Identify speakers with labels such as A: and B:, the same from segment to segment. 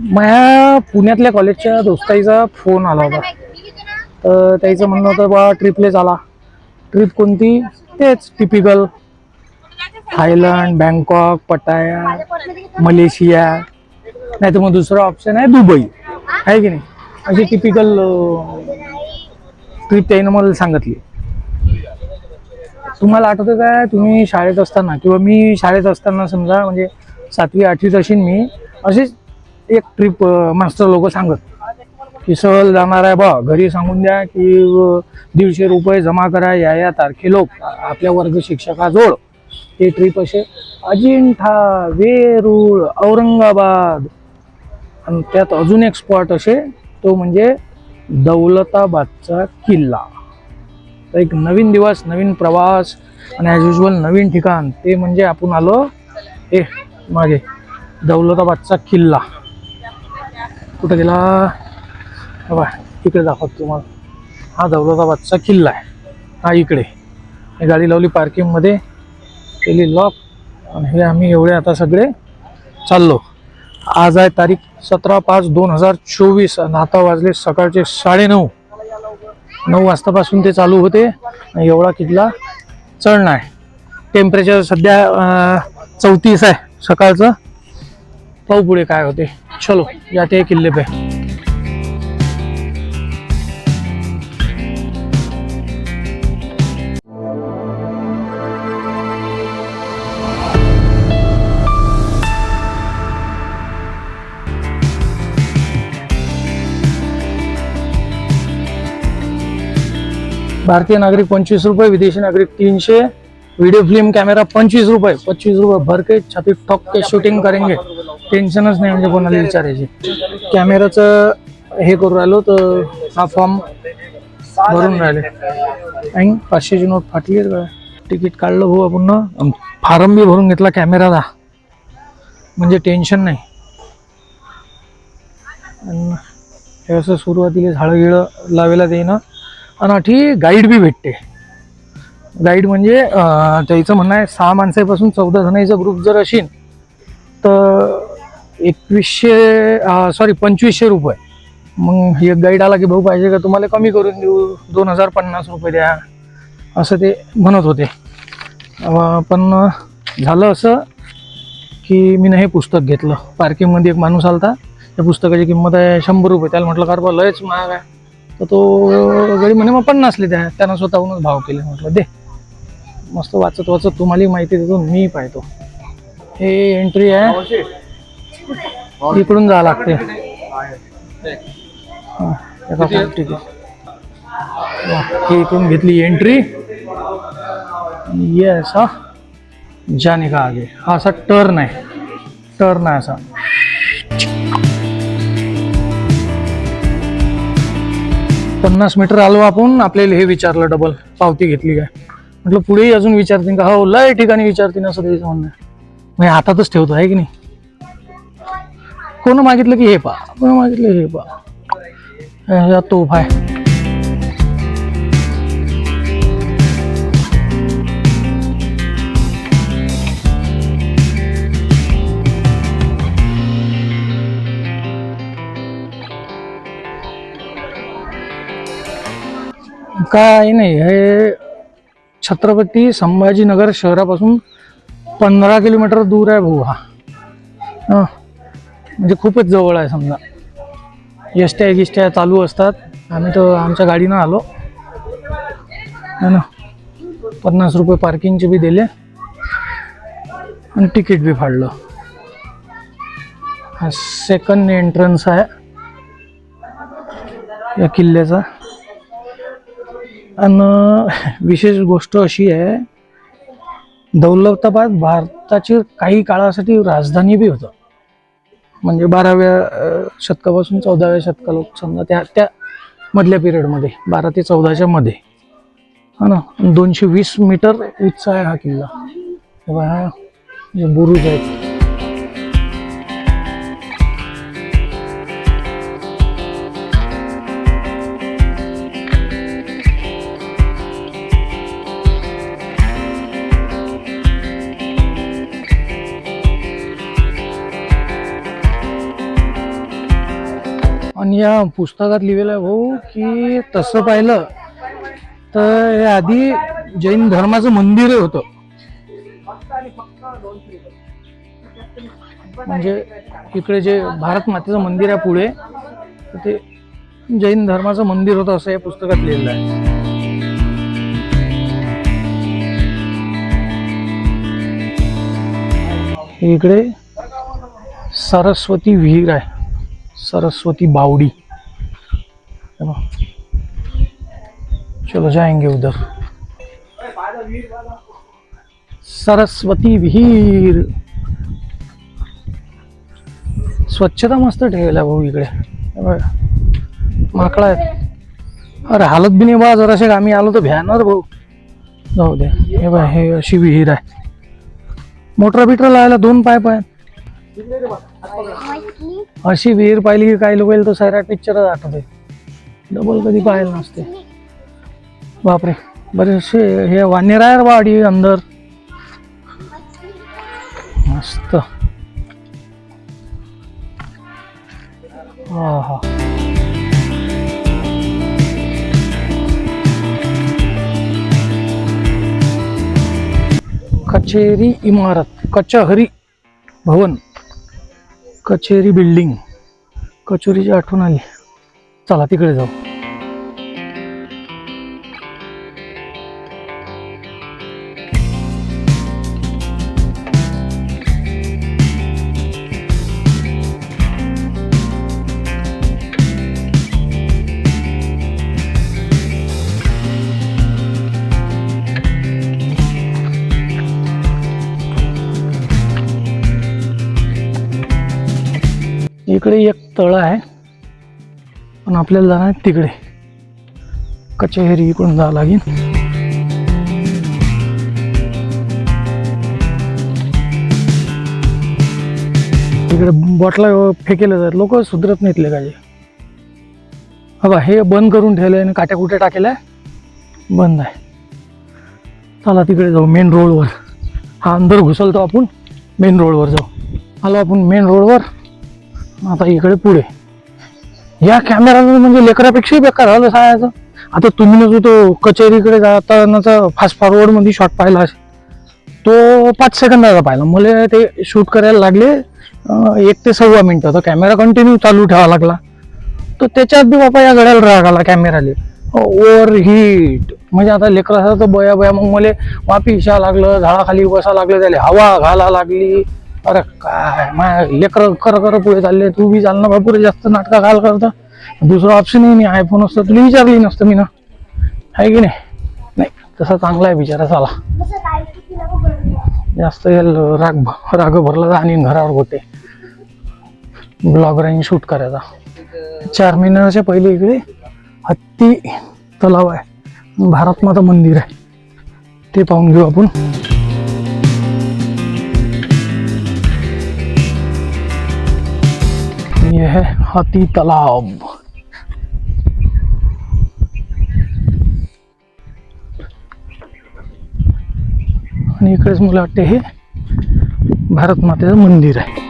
A: माझ्या पुण्यातल्या कॉलेजच्या दोस्ताईचा फोन आला होता. तर त्याचं म्हणणं होतं बा ट्रिपलेच आला ट्रिप कोणती? तेच typical Thailand Bangkok Pattaya Malaysia नाही तर मग दुसरा ऑप्शन आहे दुबई. आहे की नाही? अशी टिपिकल ट्रिप त्याईनं मला सांगितली. तुम्हाला आठवतं काय तुम्ही शाळेत असताना किंवा मी शाळेत असताना समजा म्हणजे सातवी आठवीत असेल मी अशीच एक ट्रिप मास्टर लोक सांगत. की सहल जाणार आहे बा घरी सांगून द्या की दीडशे रुपये जमा करा या या तारखे लोक आपल्या वर्ग शिक्षकाजवळ ते ट्रिप असे अजिंठा वेरूळ औरंगाबाद. आणि त्यात अजून एक स्पॉट असे तो म्हणजे दौलताबादचा किल्ला. एक नवीन दिवस नवीन प्रवास आणि ॲज युजल नवीन ठिकाण ते म्हणजे आपण आलो हे मागे दौलताबादचा किल्ला. कुठं गेला? बा इकडे दाखवतो तुम्हाला. हा दौलताबादचा किल्ला आहे. हा इकडे. गाडी लावली पार्किंगमध्ये. केली लॉक आणि हे आम्ही एवढे आता सगळे चाललो. आज आहे तारीख सतरा पाच दोन हजार चोवीस. आणि आता वाजले सकाळचे साडेनऊ. नऊ वाजतापासून ते चालू होते. आणि एवढा किल्ला चढणं आहे. टेम्परेचर सध्या चौतीस आहे सकाळचं. पाहू काय होते? चलो, जाते हैं किल्ले पे. भारतीय नागरिक पंचवीस रुपये, विदेशी नागरिक तीनशे व्हिडिओ फिल्म कॅमेरा पंचवीस रुपये पच्चीस रुपये भर के छाती ठोक के शूटिंग करेंगे. टेन्शनच नाही म्हणजे कोणाला विचारायची. कॅमेराचं हे करू राहिलो तर हा फॉर्म भरून राहिले. आणि पाचशेची नोट फाटली का? तिकीट काढलं भाऊ आपण फारम बी भरून घेतला कॅमेराला म्हणजे टेन्शन नाही. आणि हे असं सुरुवातीला झाडं गिळं लावायला देईना. आणि अठी गाईड बी भेटते. गाईड म्हणजे त्याचं म्हणणं आहे सहा माणसापासून चौदा जणांचा ग्रुप जर असेल तर एकवीसशे सॉरी पंचवीसशे रुपये. मग एक गाईड आला की भाऊ पाहिजे का तुम्हाला कमी करून देऊ? दोन हजार पन्नास रुपये द्या. असं ते म्हणत होते. पण झालं असं की मी हे पुस्तक घेतलं. पार्किंगमध्ये एक माणूस आलता. त्या पुस्तकाची किंमत आहे शंभर रुपये. त्याला म्हटलं कार बा लयच महाग आहे. तर तो गडी म्हणे मग पन्नासले द्या. त्यानं स्वतःहूनच भाव केले. म्हटलं दे. मस्त वाचत वाचत तुम्हालाही माहिती देतो मी पाहतो. हे एंट्री आहे. इकडून जावं लागते हा, हे इकडून घेतली एंट्री येस हा जाने का आगे. हा असा टर्न आहे. टर्न आहे असा. पन्नास मीटर आलो आपण आपल्याला हे विचारलं डबल पावती घेतली काय? म्हटलं पुढेही अजून विचारतील का? हो लय ठिकाणी विचारतील असं त्याचं म्हणणं. म्हणजे हातातच ठेवतो आहे की नाही? कोण मागितलं की हे पा? कोण मागितलं हे पा? तो तोफ काय नाही हे छत्रपती संभाजीनगर शहरापासून पंधरा किलोमीटर दूर आहे भाऊ हा. म्हणजे खूपच जवळ आहे समजा. एसट्या गिष्ट्या चालू असतात. आम्ही तर आमच्या गाडीनं आलो. है ना? पन्नास रुपये पार्किंगचे बी दिले. आणि तिकीट बी फाडलं. हा सेकंड एंट्रन्स आहे. या किल्ल्याचा. आणि विशेष गोष्ट अशी आहे दौलताबाद भारताची काही काळासाठी राजधानी बी होतं. म्हणजे बाराव्या शतकापासून चौदाव्या शतकाला समजा त्या त्या मधल्या पिरियडमध्ये बारा ते चौदाच्या मध्ये. हा ना? दोनशे वीस मीटर उंच आहे हा किल्ला. बुरुज आहेत या पुस्तकात लिहिलेलं आहे भाऊ की तसं पाहिलं तर हे आधी जैन धर्माचं मंदिर होतं. म्हणजे इकडे जे भारत मातेचं मंदिर आहे पुढे ते जैन धर्माचं मंदिर होतं असं या पुस्तकात लिहिलेलं आहे. इकडे सरस्वती विहीर आहे. सरस्वती बावडी. चलो जाएंगे उधर. सरस्वती विहीर. स्वच्छता मस्त ठेवल्या भाऊ इकडे. माकडा आहेत. अरे हालत बी नाही बा जराशे आम्ही आलो तर भ्यानर भाऊ. जाऊ दे. हे बा हे अशी विहीर आहे. मोटर बिटर लावायला दोन पाईप आहेत. अशी विहीर पाहिली की काही लोक तो सैराट पिक्चरच आठवते डबल कधी पाहिलं नसते. बापरे. बरेचसे हे वानेर आहे वाडी अंदर. मस्त. हा हा कचेरी इमारत कचहरी भवन. कचेरी बिल्डिंग. कचोरीची आठवण आली. चला तिकडे जाऊ. तळ आहे. पण आपल्याला जाणार आहे तिकडे. कचेरी इकडून जावं लागेल. तिकडे बॉटला फेकेले जातात लोक सुधरत नाहीत काही. बाबा हे बंद करून ठेवले आणि काट्या कुठे टाकेल्या? बंद आहे. चला तिकडे जाऊ मेन रोडवर हा अंदर घुसलतो आपण मेन रोडवर जाऊ. आलो आपण मेन रोडवर आता इकडे पुढे. या कॅमेरानं म्हणजे लेकरापेक्षाही बेकार झालं सांगायचं आता तुम्ही जो तो कचेरीकडे जातानाचा फास्ट फॉरवर्डमध्ये शॉट पाहिला असेल. तो पाच सेकंदाचा पाहिला. मला ते शूट करायला लागले एक ते सव्वा मिनटं तर कॅमेरा कंटिन्यू चालू ठेवा लागला. तर त्याच्यात बी बापा या गड्याला राग आला कॅमेराले ओव्हर हिट म्हणजे आता लेकरा तर बया बया मग मला वापी इशा लागलं झाडाखाली बसा लागलं त्याला हवा घाला लागली. अरे काय माय लेकर कर कर पुढे चालले तू बी चाल ना बा पुढे जास्त नाटका घाल करता. दुसरं ऑप्शनही नाही आयफोन असतं तुला विचारली नसतं मी ना. आहे की नाही? नाही तसा चांगला आहे बिचारा चाला जास्त हे राग राग भरला आणि घरावर होते ब्लॉगरांनी शूट करायचा. चार महिन्याच्या पहिले इकडे हत्ती तलाव आहे. भारत माता मंदिर आहे. ते पाहून घेऊ आपण. ये है हाथी तालाब। आणि इकडेच मला वाटते हे भारत मातेचं मंदिर आहे.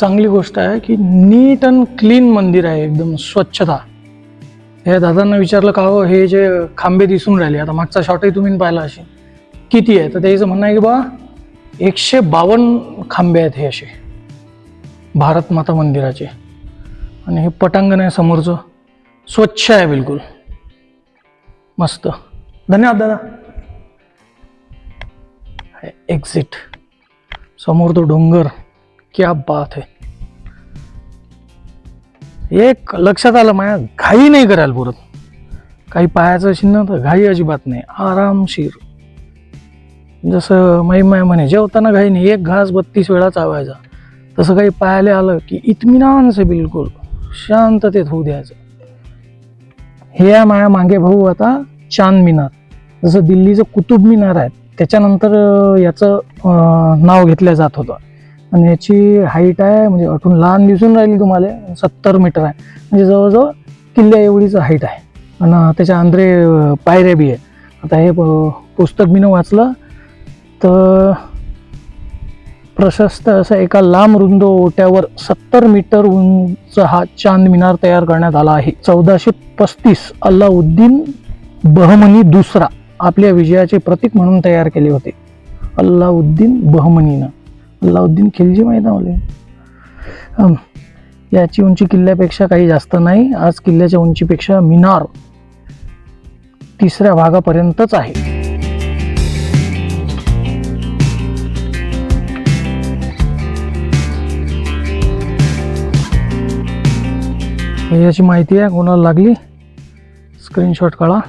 A: चांगली गोष्ट आहे की नीट अँड क्लीन मंदिर आहे एकदम स्वच्छता. हे दादांना विचारलं का हो हे जे खांबे दिसून राहिले आता मागचा शॉटही तुम्ही पाहिला असे किती आहे? तर त्याचं म्हणणं आहे की बा एकशे बावन्न खांबे आहेत हे असे. भारत माता मंदिराचे. आणि हे पटांगण आहे समोरचं. स्वच्छ आहे बिलकुल. मस्त. धन्यवाद दादा. एक्झिट समोर तो डोंगर. क्या बात है। एक लक्षात आलं माया घाई नाही करायला पुरत. काही पायाचं असेल ना तर घाई अजिबात नाही आरामशीर जसं माई माय म्हणे जेवताना घाई नाही एक घास बत्तीस वेळा चावायचा. तसं काही पायाला आलं की इतमिनानच बिलकुल शांततेत होऊ द्यायचं. हे आहे माया मागे भाऊ आता चांद मिनार जसं दिल्लीचं कुतुब मिनार आहे त्याच्यानंतर याचं नाव घेतलं जात होतं. आणि याची हाईट आहे म्हणजे अठून लहान दिसून राहिली तुम्हाला सत्तर मीटर आहे. म्हणजे जवळजवळ किल्ल्या एवढीच हाईट आहे. आणि त्याच्या आंध्रे पायऱ्या बी आहे आता हे पुस्तक मी वाचलं तर प्रशस्त असं एका लांब रुंद ओट्यावर सत्तर मीटर उंच हा चांद मिनार तयार करण्यात आला आहे. चौदाशे पस्तीस अल्लाउद्दीन बहमनी दुसरा आपल्या विजयाचे प्रतीक म्हणून तयार केले होते. अल्लाउद्दीन बहमनीनं. अल्लाउद्दीन खिलजी माहीत याची उंची किल्ल्यापेक्षा काही जास्त नाही. आज किल्ल्याच्या उंचीपेक्षा मिनार तिसऱ्या भागापर्यंतच आहे. याची माहिती आहे. कोणाला लागली? स्क्रीनशॉट काढा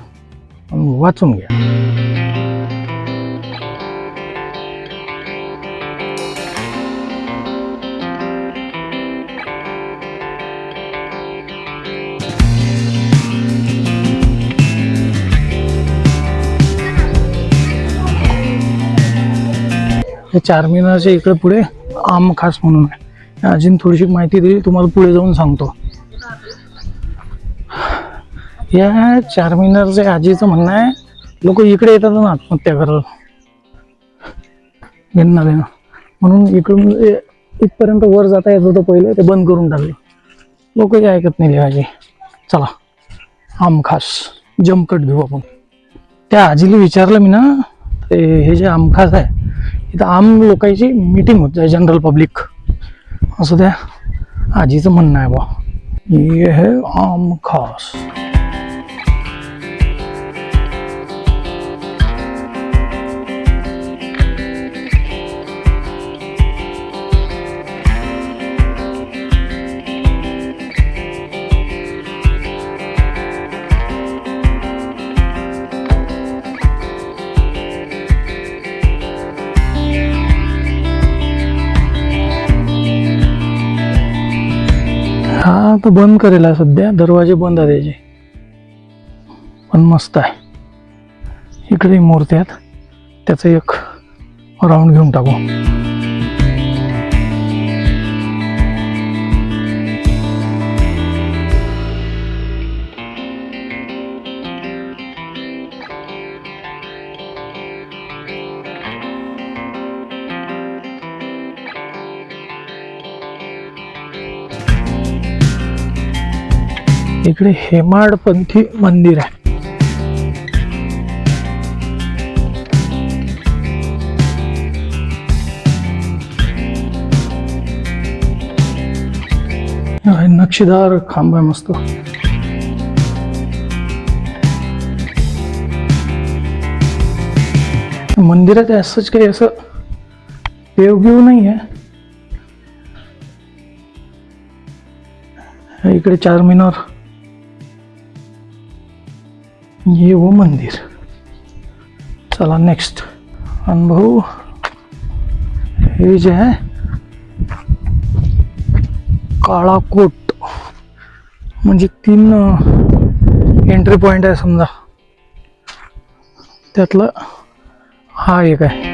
A: वाचून घ्या. हे चारमिनारच्या इकडे पुढे आम खास म्हणून आहे. अजून थोडीशी माहिती दिली तुम्हाला पुढे जाऊन सांगतो. या चारमिनारचे आजीचं म्हणणं आहे लोक इकडे येतात ना आत्महत्या करत घेणं घेणं म्हणून इकडून इथपर्यंत वर जाता येत होतं पहिले ते बंद करून टाकले. लोक जे ऐकत नाही आजी चला आम खास जमकट घेऊ आपण. त्या आजीला विचारलं मी ना ते हे जे आमखास आहे इथं आम लोकांची मीटिंग होत आहे जनरल पब्लिक असं त्या आजीचं म्हणणं आहे बा ये है आम खास. हा तर बंद करेल आहे सध्या. दरवाजे बंद आहे त्याचे पण मस्त आहे. इकडे मूर्ती आहेत त्याचं एक राऊंड घेऊन टाकू. इकडे हेमाडपंथी मंदिर आहे. नक्षीदार खांब आहे मस्त. मंदिरात असंच काही असं नाही आहे इकडे चार मिनार ये वो मंदिर. चला नेक्स्ट अनुभव हे जे आहे काळाकोट. म्हणजे तीन एंट्री पॉईंट आहे समजा. त्यातलं हा एक आहे.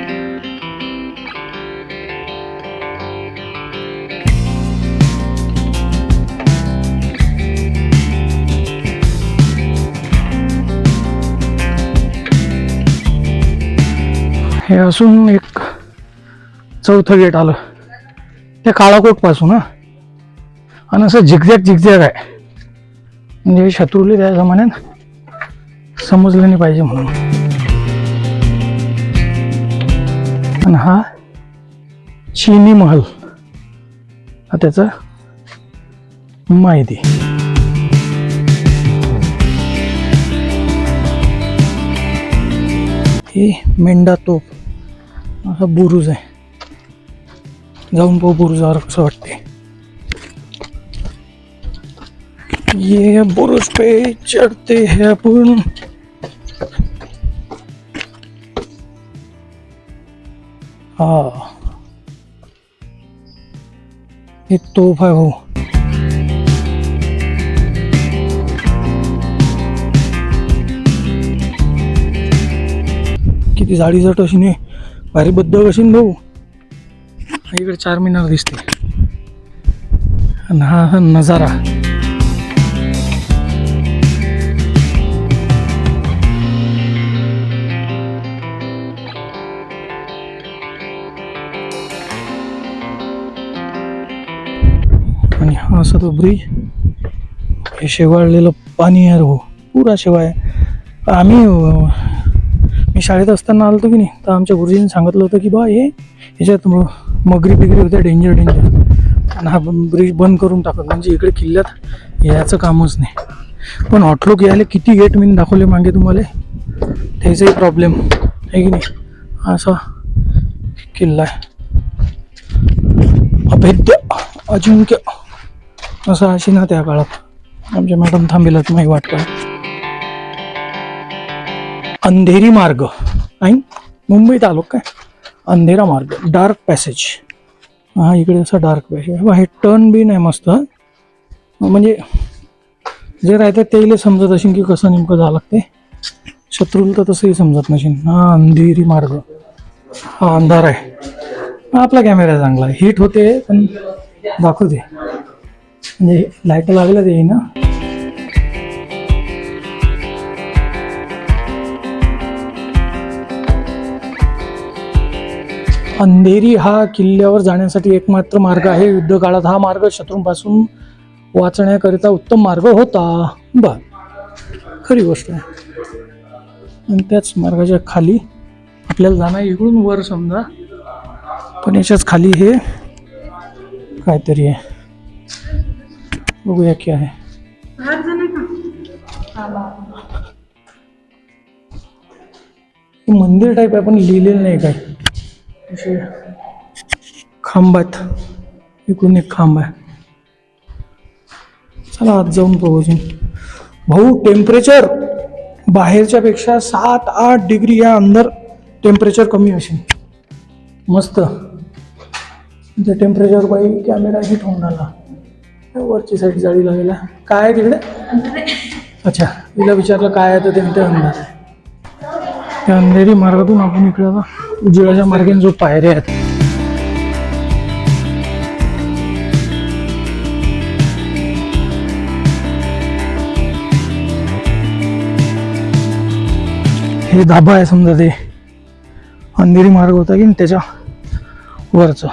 A: हे असून एक चौथं गेट आलं. त्या काळाकोटपासून हा. आणि असं झिकझॅक झिकझॅक आहे. म्हणजे शत्रूले त्या जमान्यात समजलं नाही पाहिजे म्हणून. आणि हा चिनी महल हा त्याचा माहिती. ही मेंढा तोप असा बुरुज आहे. जाऊन पाहू बुरुजावर कसं वाटते ये बुरुज पे चढ़ते हे आपण. हा. हे तोफ आहे भाऊ किती जाडीजट अशी नाही. भारी बद्दल कशीन भाऊ. इकडे चार मिनार दिसते. आणि हा हा नजारा. आणि हा असा तो ब्रिज हे शेवाळलेलं पाणी आहे हो पुरा शेवाळ आम्ही मी शाळेत असताना आलतो की नाही तर आमच्या गुरुजींनी सांगितलं होतं की बा हे ह्याच्यात मगरी बिगरी होत्या डेंजर डेंजर. आणि हा ब्रिज बंद करून टाकत म्हणजे इकडे किल्ल्यात याचं कामच नाही. पण हॉटलोक यायला किती गेट मी दाखवले मागे तुम्हाला त्याचाही प्रॉब्लेम आहे की नाही? असा किल्ला आहे. अभेद्य अजिंक्य. असं अशी ना त्या काळात. आमच्या मॅडम थांबेलात माही वाटतं. अंधेरी मार्ग. ऐन मुंबईत आलो काय? अंधेरा मार्ग डार्क पॅसेज हा इकडे असा डार्क पॅसेज हे टर्न बी नाही मस्त. म्हणजे जे राहतात त्याला समजत असेल की कसं नेमकं जावं लागते शत्रूला तर तसंही समजत नसेल. हा अंधेरी मार्ग. हा अंधार आहे. हा, आपला कॅमेरा चांगला. आहे हिट होते पण दाखवते. म्हणजे लाइट लागलं ते ना. अंधेरी हा किल्ल्यावर जाण्यासाठी एकमात्र मार्ग आहे. युद्ध काळात हा मार्ग शत्रूंपासून वाचण्याकरिता उत्तम मार्ग होता. बर. खरी गोष्ट आहे. आणि त्याच मार्गाच्या खाली आपल्याला जाणं इकडून वर समजा. पण याच्याच खाली हे काहीतरी आहे. बघूया की आहे. मंदिर टाईप आहे पण लिहिलेलं नाही काय असे खांब आहेत इकडून एक खांब आहे चला आज जाऊन अजून. भाऊ टेम्परेचर बाहेरच्या पेक्षा सात आठ डिग्री या अंदर टेम्परेचर कमी असेल. मस्त. त्या टेम्परेचर बाई कॅमेरा हिट होऊन राहिला. वरची साईड जाळी लागेला. काय आहे तिकडे अच्छा तिला विचारलं काय आहे तर ते म्हणते अंधार. त्या अंधेरी मार्गातून आपण इकडे आता उजेडाच्या मार्गाने जो पायऱ्या आहेत. हे धाबा आहे समजा ते. अंधेरी मार्ग होता की त्याच्या वरचा.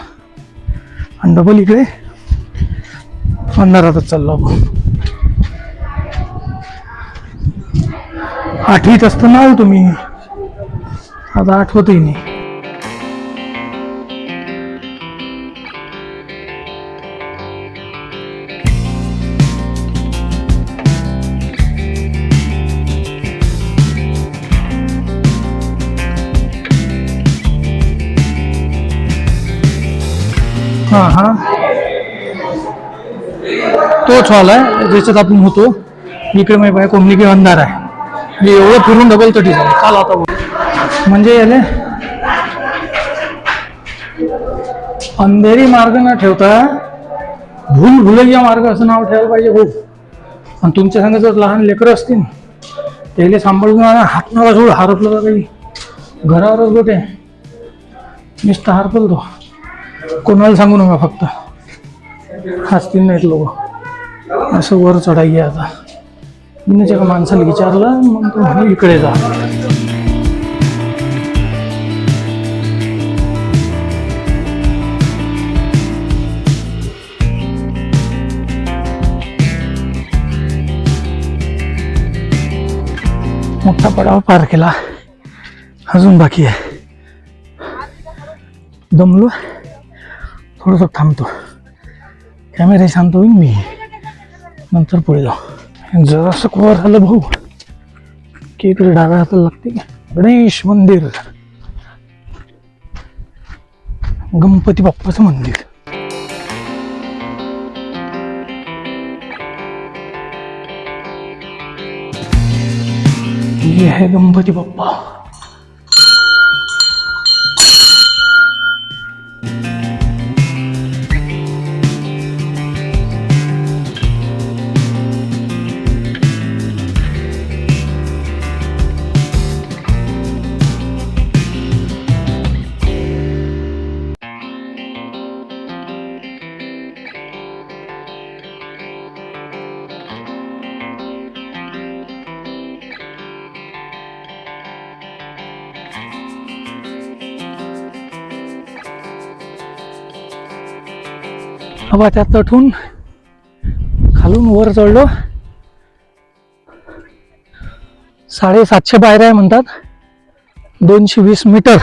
A: आणि डबल इकडे अंधारातच चाललो आपण. आठवीत असताना आलो तुम्ही आता आठवतही नाही. हा हा तोच हॉल आहे ज्याच्यात आपण होतो. इकडे माहिती आहे कोंबडी अंधार आहे. मी एवढं फिरून डबल तटी झालं चाल आता बघ. म्हणजे याले अंधेरी मार्ग न ठेवता भूल भुलैया मार्ग असं नाव ठेवायला पाहिजे खूप. आणि तुमच्या संग जर लहान लेकरं असतील त्याला सांभाळून हात नका सोड हरपलं तर काही? घरावरच गोटे. नुसतं हरपल तो कोणाला सांगू नका फक्त. हसतील नाहीत लोक. असं वर चढाई आता. मी का माणसाला विचारलं मग तो म्हणे इकडे जा. पडाव पार केला. अजून बाकी आहे. दमलो. थोडंसं थांबतो. कॅमेरा शांत होईन मी. नंतर पुढे जाऊ. जरासं कवर झालं भाऊ. की इकडे डाव्या हाताला लागते गणेश मंदिर. गणपती बाप्पाचं मंदिर. ये है गणपती बाप्पा हवा त्यात तठून खालून वर चढलो. साडेसातशे पायऱ्या आहे म्हणतात. दोनशे वीस मीटर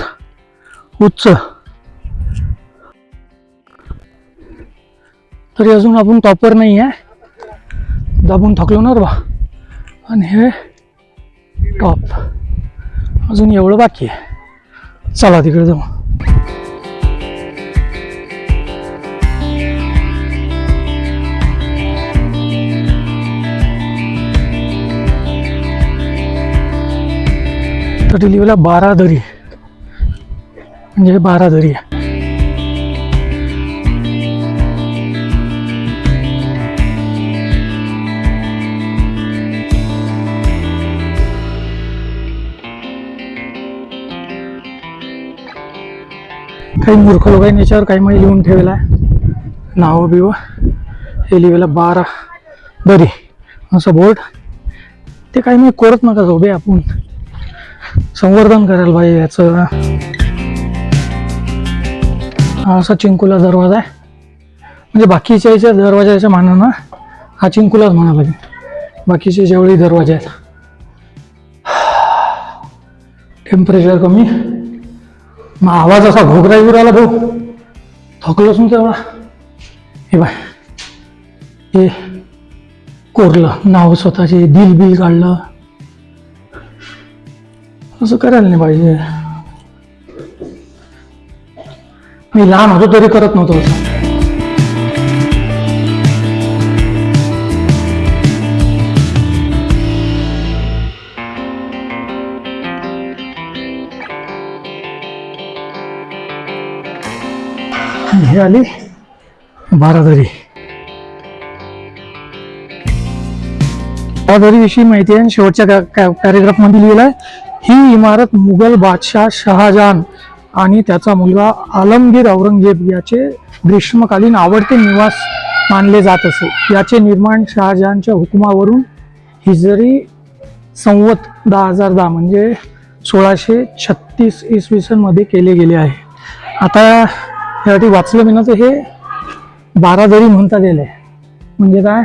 A: उच्च. तरी अजून आपण टॉपर नाही आहे. दाबून थकलो ना बा आणि हे टॉप अजून एवढं बाकी आहे. चला तिकडे जाऊ. तर लिहिला बारा दरी. म्हणजे हे बारा दरी आहे. काही मूर्ख लोकांनी याच्यावर काही माहिती लिहून ठेवलेलं आहे. नावं बिव. हे लिहिलेलं बारा दरी. असं बोर्ड. ते काही मी करत नका जाऊ बे आपण. संवर्धन करायला पाहिजे याचं. हा असा चिंकुला दरवाजा आहे. म्हणजे बाकीच्या याच्या दरवाजाच्या मानानं हा चिंकुलाच म्हणा लागेल बाकीचे जेवढे दरवाजे आहेत. टेम्परेचर कमी. मग आवाज असा घोगरा येऊ राहिला भाऊ. थकलो असून तेवढा. हे बाय हे कोरलं. नाव स्वतःचे दिल बिल काढलं. असं करायला नाही पाहिजे. मी लहान होतो तरी करत नव्हतो असं. हे आली बारादरी. बारादरीविषयी माहिती आहे आणि शेवटच्या पॅरेग्राफमध्ये लिहिलं आहे ही इमारत मुघल बादशाह शहाजहान आणि त्याचा मुलगा आलमगीर औरंगजेब याचे ग्रीष्मकालीन आवडते निवास मानले जात असे. याचे निर्माण शहाजहानच्या हुकुमावरून हिजरी संवत दहा हजार दहा म्हणजे सोळाशे छत्तीस इसवी सनमध्ये केले गेले आहे. आता यासाठी वाचलं मी ना तर हे बारादरी म्हणतात येईल म्हणजे काय?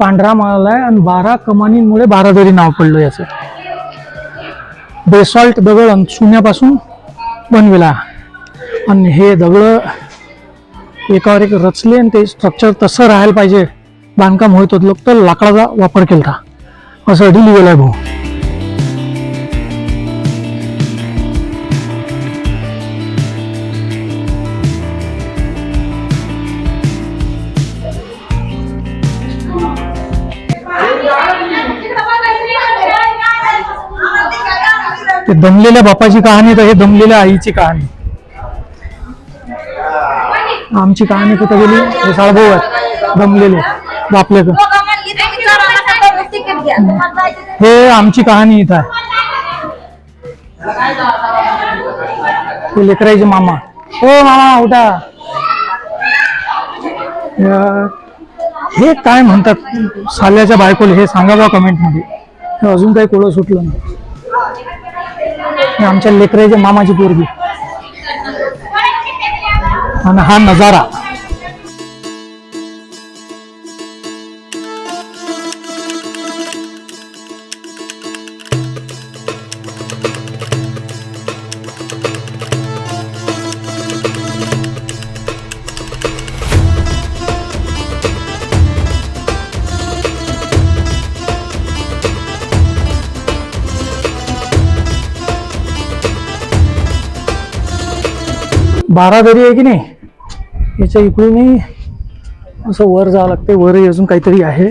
A: पांढरा माल आहे आणि बारा कमानींमुळे बारादरी नाव पडलं याचं. बेसॉल्ट दगड आणि चुन्यापासून बनविला. आणि हे दगड एकावर एक रचले आणि ते स्ट्रक्चर तसं राहायला पाहिजे. बांधकाम होत होत लोक तर लाकडाचा वापर केला असं अडी आहे भाऊ. दमलेल्या बापाची कहाणी तर हे दमलेल्या आईची कहाणी. आमची कहाणी कुठं गेली? हे साळभाऊ आहेत. दमलेले बापलेक हे आमची कहाणी इथं आहे. ते लेकरायचे मामा. हो मामा उठा. हे काय म्हणतात? साल्याच्या बायकोला हे सांगा बा कमेंटमध्ये अजून काही कोळं सुटलं नाही. आमच्या लेकराच्या मामाची पोरगी. आणि हा नजारा. बारा दरी आहे की नाही? याच्या इकडूनही असं वर जावं लागते वरही अजून काहीतरी आहे.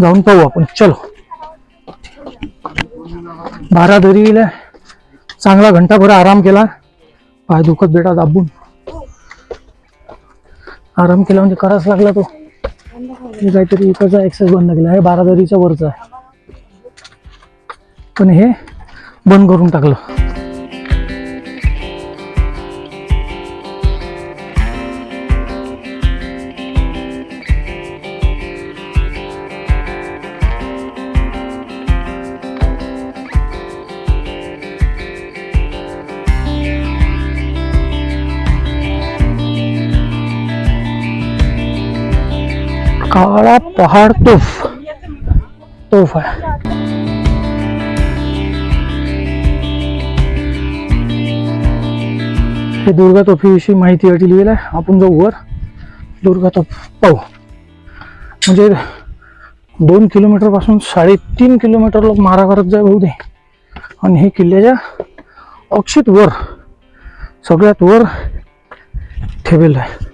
A: जाऊन पाहू आपण. चलो. बारा दरीला चांगला घंटाभर आराम केला. पाय दुखत बेटा दाबून. आराम केला म्हणजे कराच लागला तो. हे काहीतरी इकडचा एक्सेस बंद केला. हे बारा दरीच्या वरचा आहे. पण हे बंद करून टाकलं. काळा पहाड तोफ। तोफ आहे हे दुर्गा तोफीविषयी माहिती अटी लिहिलेलं आहे आपण जाऊ वर। दुर्गा तोफ पाहू। म्हणजे दोन किलोमीटरपासून साडेतीन किलोमीटर लोक मारा करत जाय बहुते आणि हे किल्ल्याच्या अक्षित वर सगळ्यात वर ठेवलेलं आहे.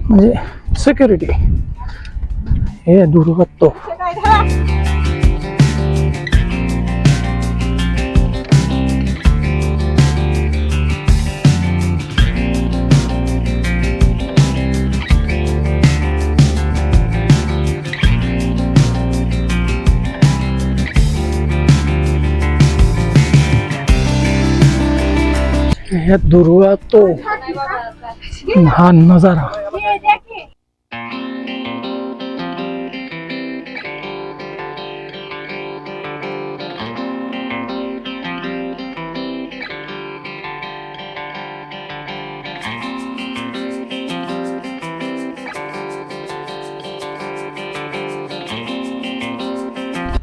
A: म्हणजे सिक्युरिटी हे दुर्गा तोफ हे दुर्गा तोफ हा नजारा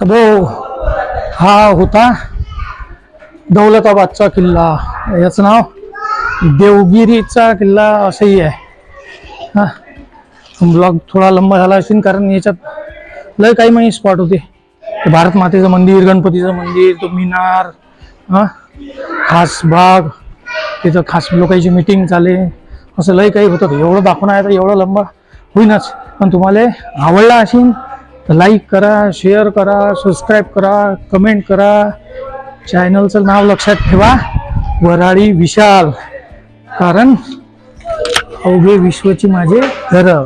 A: तर भाऊ हा होता दौलताबादचा किल्ला. याचं नाव देवगिरीचा किल्ला असंही आहे. हा. ब्लॉग थोडा लंबा झाला असेल कारण याच्यात लय काही माहिती स्पॉट होते. भारत मातेचं मंदिर गणपतीचं मंदिर तो मिनार हा. खास बाग तिथं खास लोकांची मिटिंग चाले असं लय काही होतं. एवढं दाखवणं आहे तर एवढं लंबा होईनच. पण तुम्हाला आवडला असेल तर लाईक करा शेअर करा सबस्क्राईब करा कमेंट करा. चॅनलचं नाव लक्षात ठेवा. वराळी विशाल. कारण अवघे विश्वची माझे घर.